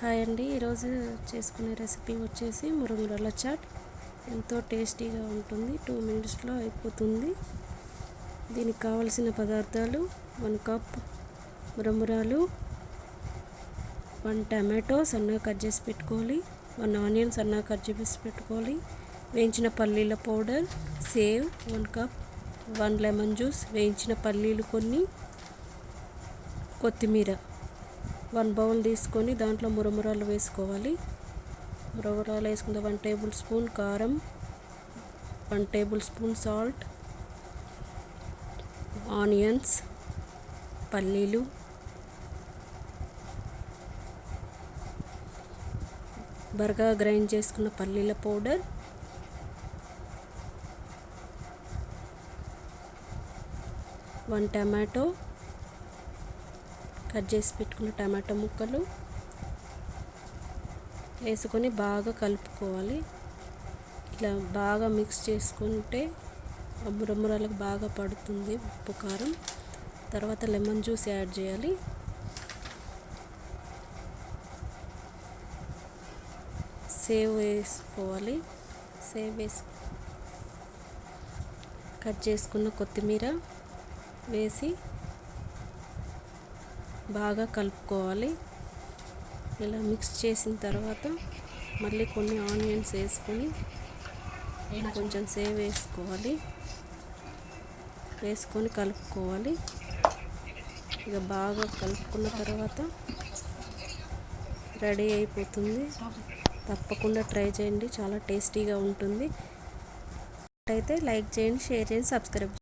Hi అండి. ఈరోజు చేసుకునే రెసిపీ వచ్చేసి మురుమురల చాట్ ఎంతో టేస్టీగా ఉంటుంది. టూ మినిట్స్లో అయిపోతుంది. దీనికి కావలసిన పదార్థాలు వన్ కప్ మురమురాలు వన్ టమాటో సన్నగా కట్ చేసి పెట్టుకోవాలి వన్ ఆనియన్ సన్నగా కట్ చేసి పెట్టుకోవాలి వేయించిన పల్లీల powder sev one cup one lemon juice వేయించిన పల్లీలు కొన్ని కొత్తిమీర. వన్ బౌల్ తీసుకొని దాంట్లో మురమురాలు వేసుకోవాలి. మురమురాలు వేసుకుంటే వన్ టేబుల్ స్పూన్ కారం one tablespoon salt onions పల్లీలు బర్గా గ్రైండ్ చేసుకున్న పల్లీల పౌడర్ వన్ టమాటో కట్ చేసి పెట్టుకున్న టమాటో ముక్కలు వేసుకొని బాగా కలుపుకోవాలి. ఇలా బాగా మిక్స్ చేసుకుంటే మురమురలకు బాగా పడుతుంది ఉప్పు కారం. తర్వాత లెమన్ జ్యూస్ యాడ్ చేయాలి. సేవ్ వేసుకోవాలి. సేవ్ వేసి కట్ చేసుకున్న కొత్తిమీర వేసి బాగా కలుపుకోవాలి. ఇలా మిక్స్ చేసిన తర్వాత మళ్ళీ కొన్ని ఆనియన్స్ వేసుకొని కొంచెం సేవ్ వేసుకోవాలి. వేసుకొని కలుపుకోవాలి. ఇక బాగా కలుపుకున్న తర్వాత రెడీ అయిపోతుంది. తప్పకుండా ట్రై చేయండి. చాలా టేస్టీగా ఉంటుంది. అయితే లైక్ చేయండి షేర్ చేయండి సబ్స్క్రైబ్